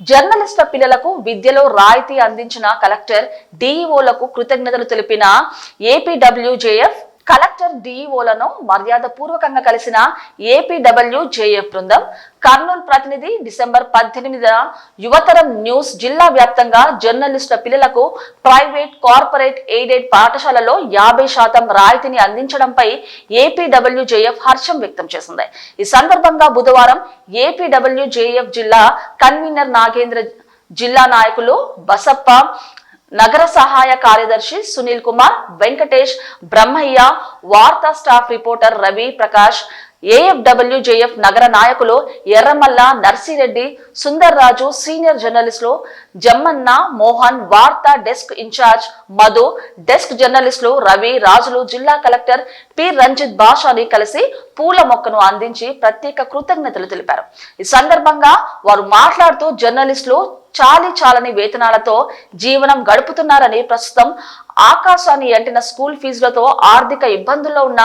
జర్నలిస్టుల పిల్లలకు విద్యలో రాయితీ అందించిన కలెక్టర్ డిఈఓలకు కృతజ్ఞతలు తెలిపిన ఏపీడబ్ల్యూజేఎఫ్ కలెక్టర్ డిఈఓలను మర్యాద పూర్వకంగా కలిసిన ఏపీడబ్ల్యూజేఎఫ్ బృందం కర్నూలు ప్రతినిధి డిసెంబర్ పద్దెనిమిదిన యువతరం న్యూస్ జిల్లా వ్యాప్తంగా జర్నలిస్టుల పిల్లలకు ప్రైవేట్ కార్పొరేట్ ఎయిడెడ్ పాఠశాలలో యాభై శాతం రాయితీని అందించడంపై ఏపీడబ్ల్యూజేఎఫ్ హర్షం వ్యక్తం చేసింది. ఈ సందర్భంగా బుధవారం ఏపీడబ్ల్యూజేఎఫ్ జిల్లా కన్వీనర్ నాగేంద్ర జిల్లా నాయకులు బసప్ప నగర సహాయ కార్యదర్శి Sunil Kumar Venkatesh Brahmayya Vaartha staff reporter Ravi Prakash AFWJF నగర నాయకులు ఎర్రమల్ల నర్సిరెడ్డి సుందర్ రాజు సీనియర్ జర్నలిస్టులు జమ్మన్న మోహన్ వార్తా డెస్క్ ఇన్ఛార్జ్ మధు డెస్క్ జర్నలిస్టులు రవి రాజులు జిల్లా కలెక్టర్ పి రంజిత్ బాషాని కలిసి పూల మొక్కను అందించి ప్రత్యేక కృతజ్ఞతలు తెలిపారు. ఈ సందర్భంగా వారు మాట్లాడుతూ జర్నలిస్టులు చాలి చాలని వేతనాలతో జీవనం గడుపుతున్నారని ప్రస్తుతం ఆకాశాన్ని అంటిన స్కూల్ ఫీజులతో ఆర్థిక ఇబ్బందుల్లో ఉన్న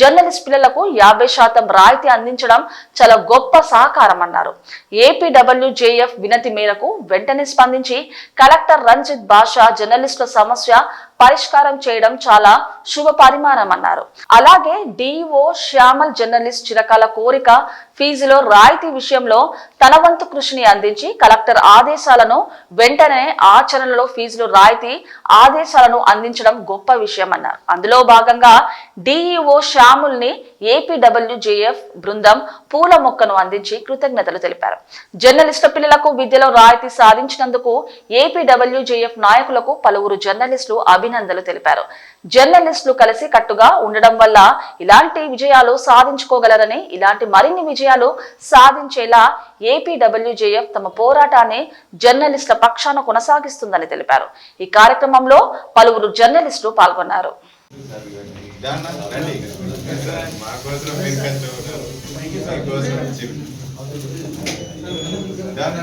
జర్నలిస్ట్ పిల్లలకు యాభై శాతం రాయితీ అందించడం చాలా గొప్ప సహకారం అన్నారు. ఏపీడబ్ల్యూజేఎఫ్ వినతి మేరకు వెంటనే స్పందించి కలెక్టర్ రంజిత్ బాషా జర్నలిస్టుల సమస్య పరిష్కారం చేయడం చాలా శుభ పరిమాణం అన్నారు అలాగే డిఓ శ్యామల్ జర్నలిస్ట్ చిరకాల కోరిక ఫీజులో రాయితీ విషయంలో తన వంతు కృషిని అందించి కలెక్టర్ ఆదేశాలను వెంటనే ఆచరణలో ఫీజులు రాయితీ ఆదేశాలను అందించడం గొప్ప విషయం అన్నారు అందులో భాగంగా డిఈఓ శ్యాముల్ని ఏపీడబ్ల్యూజేఎఫ్ బృందం పూల మొక్కను అందించి కృతజ్ఞతలు తెలిపారు. జర్నలిస్టు పిల్లలకు విద్యలో రాయితీ సాధించినందుకు ఏపీడబ్ల్యూజేఎఫ్ నాయకులకు పలువురు జర్నలిస్టులు అభినందనలు తెలిపారు. జర్నలిస్టులు కలిసి కట్టుగా ఉండడం వల్ల ఇలాంటి విజయాలు సాధించుకోగలరని ఇలాంటి మరిన్ని విజయాలు సాధించేలా ఏపీడబ్ల్యూజేఎఫ్ తమ పోరాటాన్ని జర్నలిస్టుల పక్షాన కొనసాగిస్తుందని తెలిపారు. ఈ కార్యక్రమంలో పలువురు జర్నలిస్టులు పాల్గొన్నారు. దాన్న రండి మా కోసం మీరు కష్టపడ్డారు మీకోసం వచ్చి దాన్న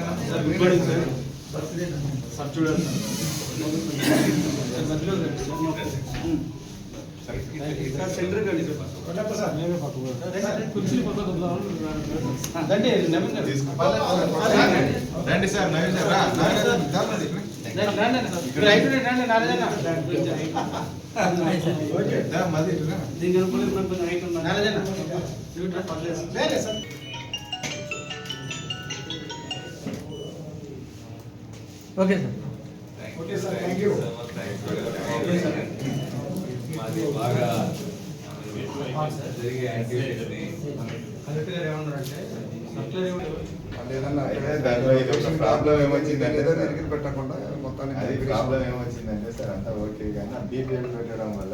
రండి సార్ నవీన్ సార్. రా నవీన్ సార్ దాన్ని దా మళ్ళీ రా ఓకే సార్. మాది బాగా జరిగే యాక్టివిటీస్ని అయితే దాంట్లో ఇది ఒక ప్రాబ్లం ఏమొచ్చిందంటే వెనక్కి పెట్టకుండా మొత్తానికి అది ప్రాబ్లం ఏమొచ్చిందంటే సార్ అంతా ఓకే కానీ ఆ పెట్టడం వల్ల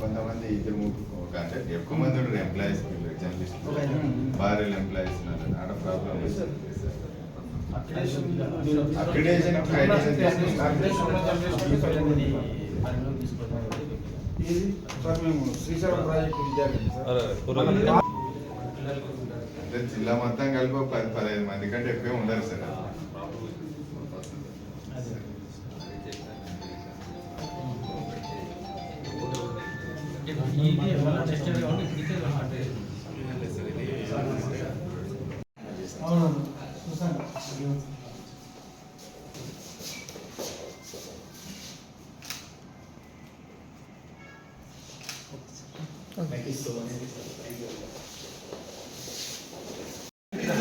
కొంతమంది ఇద్దరు ముగ్గురు ఒక అంటే ఎక్కువ మంది ఉండరు ఎంప్లాయీస్ జర్నలిస్టులు భార్యలు ఎంప్లాయీస్ ఉన్నారు. ఆడ ప్రాబ్లం వచ్చింది అక్రిడేషన్ సార్. మేము శ్రీశైలం ప్రాజెక్టు విద్యార్థి. సార్ అంటే జిల్లా మొత్తం కలిపి ఒక పది పదిహేను మంది కంటే ఎక్కువ ఉండరు సార్.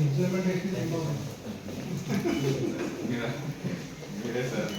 ఇంప్లిమెంటేషన్ అయిపోతుంది మీరే సార్